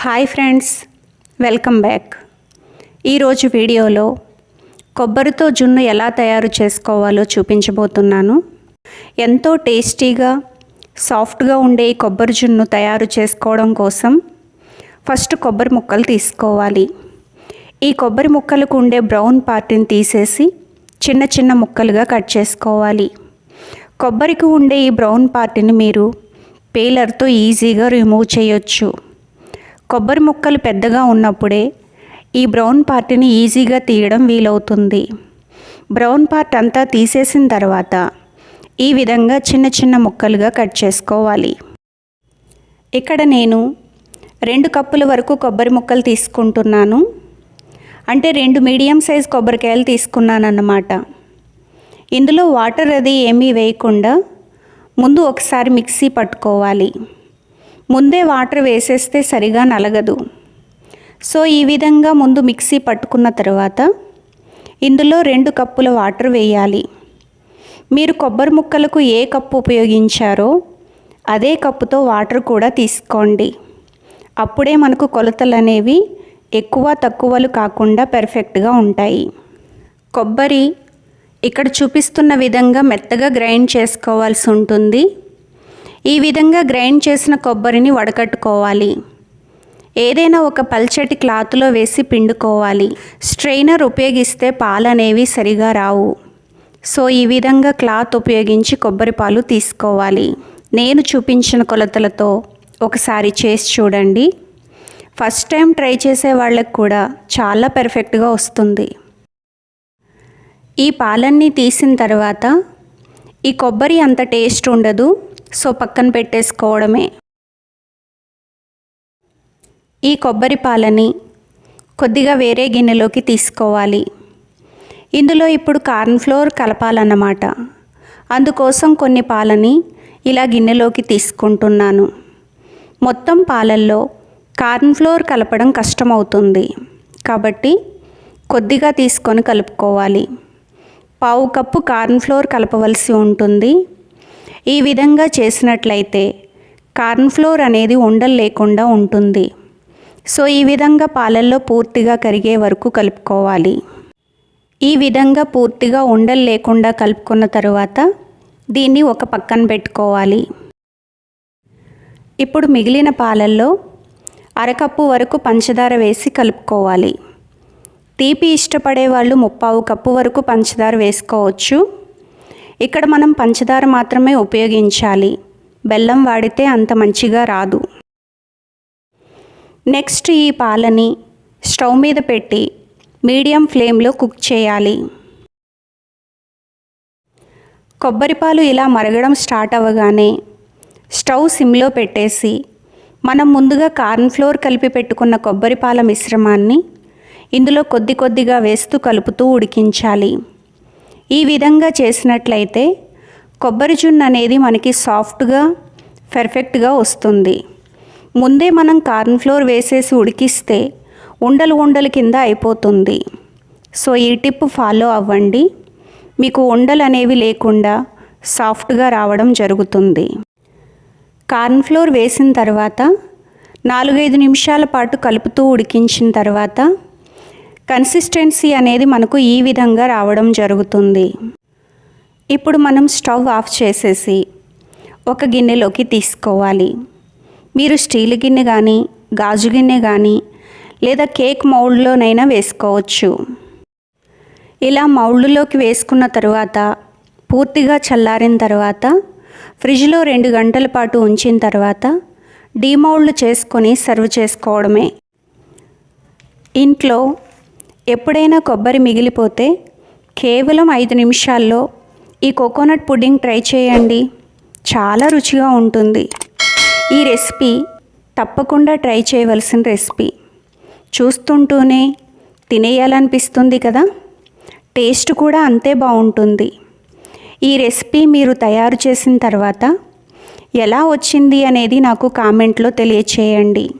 Hi friends welcome back. ఈరోజు వీడియోలో కొబ్బరితో జున్ను ఎలా తయారు చేసుకోవాలో చూపించబోతున్నాను. ఎంతో టేస్టీగా సాఫ్ట్గా ఉండే ఈ కొబ్బరి జున్ను తయారు చేసుకోవడం కోసం ఫస్ట్ కొబ్బరి ముక్కలు తీసుకోవాలి. ఈ కొబ్బరి ముక్కలకు ఉండే బ్రౌన్ పార్ట్ని తీసేసి చిన్న చిన్న ముక్కలుగా కట్ చేసుకోవాలి. కొబ్బరికి ఉండే ఈ బ్రౌన్ పార్ట్ని మీరు పేలర్తో ఈజీగా రిమూవ్ చేయొచ్చు. కొబ్బరి ముక్కలు పెద్దగా ఉన్నప్పుడే ఈ బ్రౌన్ పార్ట్ని ఈజీగా తీయడం వీలవుతుంది. బ్రౌన్ పార్ట్ అంతా తీసేసిన తర్వాత ఈ విధంగా చిన్న చిన్న ముక్కలుగా కట్ చేసుకోవాలి. ఇక్కడ నేను రెండు కప్పుల వరకు కొబ్బరి ముక్కలు తీసుకుంటున్నాను. అంటే రెండు మీడియం సైజ్ కొబ్బరికాయలు తీసుకున్నాను అన్నమాట ఇందులో వాటర్ అది ఏమీ వేయకుండా ముందు ఒకసారి మిక్సీ పట్టుకోవాలి. ముందే వాటర్ వేసేస్తే సరిగా నలగదు. సో ఈ విధంగా ముందు మిక్సీ పట్టుకున్న తర్వాత ఇందులో రెండు కప్పుల వాటర్ వేయాలి. మీరు కొబ్బరి ముక్కలకు ఏ కప్పు ఉపయోగించారో అదే కప్పుతో వాటర్ కూడా తీసుకోండి. అప్పుడే మనకు కొలతలు అనేవి ఎక్కువ తక్కువలు కాకుండా పెర్ఫెక్ట్గా ఉంటాయి. కొబ్బరి ఇక్కడ చూపిస్తున్న విధంగా మెత్తగా గ్రైండ్ చేసుకోవాల్సి ఉంటుంది. ఈ విధంగా గ్రైండ్ చేసిన కొబ్బరిని వడకట్టుకోవాలి. ఏదైనా ఒక పల్చటి క్లాత్లో వేసి పిండుకోవాలి. స్ట్రైనర్ ఉపయోగిస్తే పాలు అనేవి సరిగా రావు. సో ఈ విధంగా క్లాత్ ఉపయోగించి కొబ్బరి పాలు తీసుకోవాలి. నేను చూపించిన కొలతలతో ఒకసారి చేసి చూడండి. ఫస్ట్ టైం ట్రై చేసే వాళ్ళకి కూడా చాలా పెర్ఫెక్ట్గా వస్తుంది. ఈ పాలన్నీ తీసిన తర్వాత ఈ కొబ్బరి అంత టేస్ట్ ఉండదు. సో పక్కన పెట్టేసుకోవడమే. ఈ కొబ్బరి పాలని కొద్దిగా వేరే గిన్నెలోకి తీసుకోవాలి. ఇందులో ఇప్పుడు కార్న్ ఫ్లోర్ కలపాలన్నమాట. అందుకోసం కొన్ని పాలని ఇలా గిన్నెలోకి తీసుకుంటున్నాను. మొత్తం పాలల్లో కార్న్ ఫ్లోర్ కలపడం కష్టమవుతుంది. కాబట్టి కొద్దిగా తీసుకొని కలుపుకోవాలి. పావు కప్పు కార్న్ ఫ్లోర్ కలపవలసి ఉంటుంది. ఈ విధంగా చేసినట్లయితే కార్న్ ఫ్లోర్ అనేది ఉండలు లేకుండా ఉంటుంది. సో ఈ విధంగా పాలల్లో పూర్తిగా కరిగే వరకు కలుపుకోవాలి. ఈ విధంగా పూర్తిగా ఉండలు లేకుండా కలుపుకున్న తరువాత దీన్ని ఒక పక్కన పెట్టుకోవాలి. ఇప్పుడు మిగిలిన పాలల్లో అరకప్పు వరకు పంచదార వేసి కలుపుకోవాలి. తీపి ఇష్టపడే వాళ్ళు ముప్పావు కప్పు వరకు పంచదార వేసుకోవచ్చు. ఇక్కడ మనం పంచదార మాత్రమే ఉపయోగించాలి. బెల్లం వాడితే అంత మంచిగా రాదు. నెక్స్ట్ ఈ పాలని స్టవ్ మీద పెట్టి మీడియం ఫ్లేమ్లో కుక్ చేయాలి. కొబ్బరిపాలు ఇలా మరగడం స్టార్ట్ అవ్వగానే స్టవ్ సిమ్లో పెట్టేసి మనం ముందుగా కార్న్ ఫ్లోర్ కలిపి పెట్టుకున్న కొబ్బరిపాల మిశ్రమాన్ని ఇందులో కొద్ది కొద్దిగా వేస్తూ కలుపుతూ ఉడికించాలి. ఈ విధంగా చేసినట్లయితే కొబ్బరి జున్ను అనేది మనకి సాఫ్ట్గా పర్ఫెక్ట్గా వస్తుంది. ముందే మనం కార్న్ ఫ్లోర్ వేసేసి ఉడికిస్తే ఉండలు ఉండలు కింద అయిపోతుంది. సో ఈ టిప్ ఫాలో అవ్వండి. మీకు ఉండలు అనేవి లేకుండా సాఫ్ట్గా రావడం జరుగుతుంది. కార్న్ ఫ్లోర్ వేసిన తర్వాత నాలుగైదు నిమిషాల పాటు కలుపుతూ ఉడికించిన తర్వాత కన్సిస్టెన్సీ అనేది మనకు ఈ విధంగా రావడం జరుగుతుంది. ఇప్పుడు మనం స్టవ్ ఆఫ్ చేసేసి ఒక గిన్నెలోకి తీసుకోవాలి. మీరు స్టీల్ గిన్నె కానీ గాజు గిన్నె కానీ లేదా కేక్ మౌల్డ్లోనైనా వేసుకోవచ్చు. ఇలా మౌల్డ్లోకి వేసుకున్న తర్వాత పూర్తిగా చల్లారిన తర్వాత ఫ్రిడ్జ్లో రెండు గంటల పాటు ఉంచిన తర్వాత డీమౌల్డ్ చేసుకొని సర్వ్ చేసుకోవడమే. ఇంట్లో ఎప్పుడైనా కొబ్బరి మిగిలిపోతే కేవలం ఐదు నిమిషాల్లో ఈ కోకోనట్ పుడ్డింగ్ ట్రై చేయండి. చాలా రుచిగా ఉంటుంది. ఈ రెసిపీ తప్పకుండా ట్రై చేయవలసిన రెసిపీ. చూస్తుంటూనే తినేయాలనిపిస్తుంది కదా? టేస్ట్ కూడా అంతే బాగుంటుంది. ఈ రెసిపీ మీరు తయారు చేసిన తర్వాత ఎలా వచ్చింది అనేది నాకు కామెంట్లో తెలియచేయండి.